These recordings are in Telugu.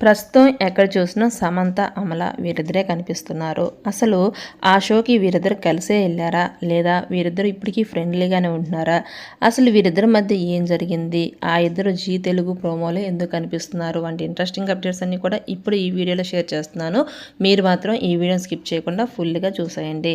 ప్రస్తుతం ఎక్కడ చూసినా సమంత అమల వీరిద్దరే కనిపిస్తున్నారు. అసలు ఆ షోకి వీరిద్దరు కలిసే వెళ్ళారా? లేదా వీరిద్దరు ఇప్పటికీ ఫ్రెండ్లీగానే ఉంటున్నారా? అసలు వీరిద్దరి మధ్య ఏం జరిగింది? ఆ ఇద్దరు జీ తెలుగు ప్రోమోలో ఎందుకు కనిపిస్తున్నారు? వంటి ఇంట్రెస్టింగ్ అప్డేట్స్ అన్ని కూడా ఇప్పుడు ఈ వీడియోలో షేర్ చేస్తున్నాను. మీరు మాత్రం ఈ వీడియోని స్కిప్ చేయకుండా ఫుల్గా చూసేయండి.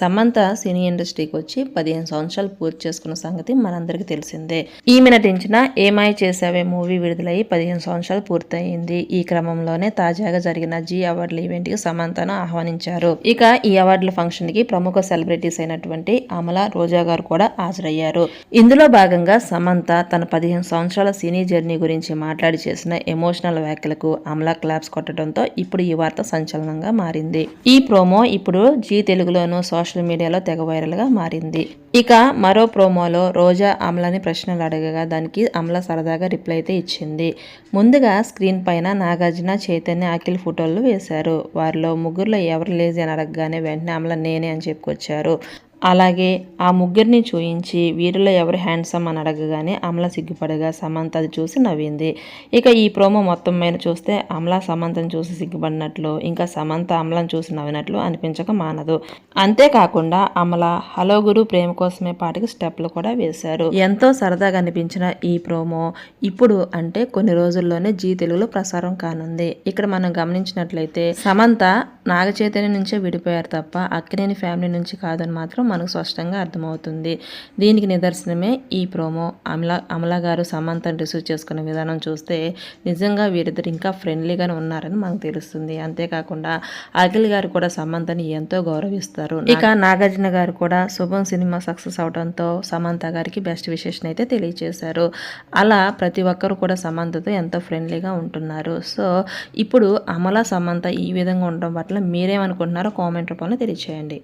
సమంత సినీ ఇండస్ట్రీకి వచ్చి పదిహేను సంవత్సరాలు పూర్తి చేసుకున్న సంగతి మనందరికీ తెలిసిందే. ఈమె నటించిన ఏమాయి చేసావే మూవీ విడుదలయ్యి పదిహేను సంవత్సరాలు పూర్తయింది. ఈ ఈ క్రమంలోనే తాజాగా జరిగిన జీ అవార్డుల ఈవెంట్కి సమంతను ఆహ్వానించారు. ఇక ఈ అవార్డుల ఫంక్షన్కి ప్రముఖ సెలబ్రిటీస్ అయినటువంటి అమల రోజా గారు కూడా హాజరయ్యారు. ఇందులో భాగంగా సమంత తన పదిహేను సంవత్సరాల సినీ జర్నీ గురించి మాట్లాడి చేసిన ఎమోషనల్ వ్యాఖ్యలకు అమల క్లాప్స్ కొట్టడంతో ఇప్పుడు ఈ వార్త సంచలనంగా మారింది. ఈ ప్రోమో ఇప్పుడు జీ తెలుగులోను సోషల్ మీడియాలో తెగ వైరల్గా మారింది. ఇక మరో ప్రోమోలో రోజా అమలని ప్రశ్నలు అడగగా దానికి అమల సరదాగా రిప్లై అయితే ఇచ్చింది. ముందుగా స్క్రీన్ పైన నాగార్జున చైతన్య అఖిల్ ఫోటోలు వేశారు. వారిలో ముగ్గురులో ఎవరు లేజీ అని అడగగానే వెంటనే అమల నేనే అని చెప్పుకొచ్చారు. అలాగే ఆ ముగ్గురిని చూయించి వీరిలో ఎవరు హ్యాండ్సమ్ అని అడగగానే అమల సిగ్గుపడగా సమంత అది చూసి నవ్వింది. ఇక ఈ ప్రోమో మొత్తం మీద చూస్తే అమల సమంతను చూసి సిగ్గుపడినట్లు ఇంకా సమంత అమలను చూసి నవ్వినట్లు అనిపించక మానదు. అంతేకాకుండా అమల హలో గురు ప్రేమ కోసమే పాటకి స్టెప్లు కూడా వేశారు. ఎంతో సరదాగా అనిపించిన ఈ ప్రోమో ఇప్పుడు అంటే కొన్ని రోజుల్లోనే జీ తెలుగులో ప్రసారం కానుంది. ఇక్కడ మనం గమనించినట్లయితే సమంత నాగ చైతన్య నుంచే విడిపోయారు తప్ప అక్కినేని ఫ్యామిలీ నుంచి కాదని మాత్రం మనకు స్పష్టంగా అర్థమవుతుంది. దీనికి నిదర్శనమే ఈ ప్రోమో. అమల అమల గారు సమంతను రిసీవ్ చేసుకున్న విధానం చూస్తే నిజంగా వీరిద్దరు ఇంకా ఫ్రెండ్లీగానే ఉన్నారని మనకు తెలుస్తుంది. అంతేకాకుండా అఖిల్ గారు కూడా సమంతని ఎంతో గౌరవిస్తారు. ఇక నాగార్జున గారు కూడా శుభం సినిమా సక్సెస్ అవడంతో సమంత గారికి బెస్ట్ విశేషణ అయితే తెలియజేశారు అలా ప్రతి ఒక్కరు కూడా సమంతతో ఎంతో ఫ్రెండ్లీగా ఉంటున్నారు. సో ఇప్పుడు అమల సమంత ఈ విధంగా ఉండడం పట్ల మీరేమనుకుంటున్నారో కామెంట్ రూపంలో తెలియచేయండి.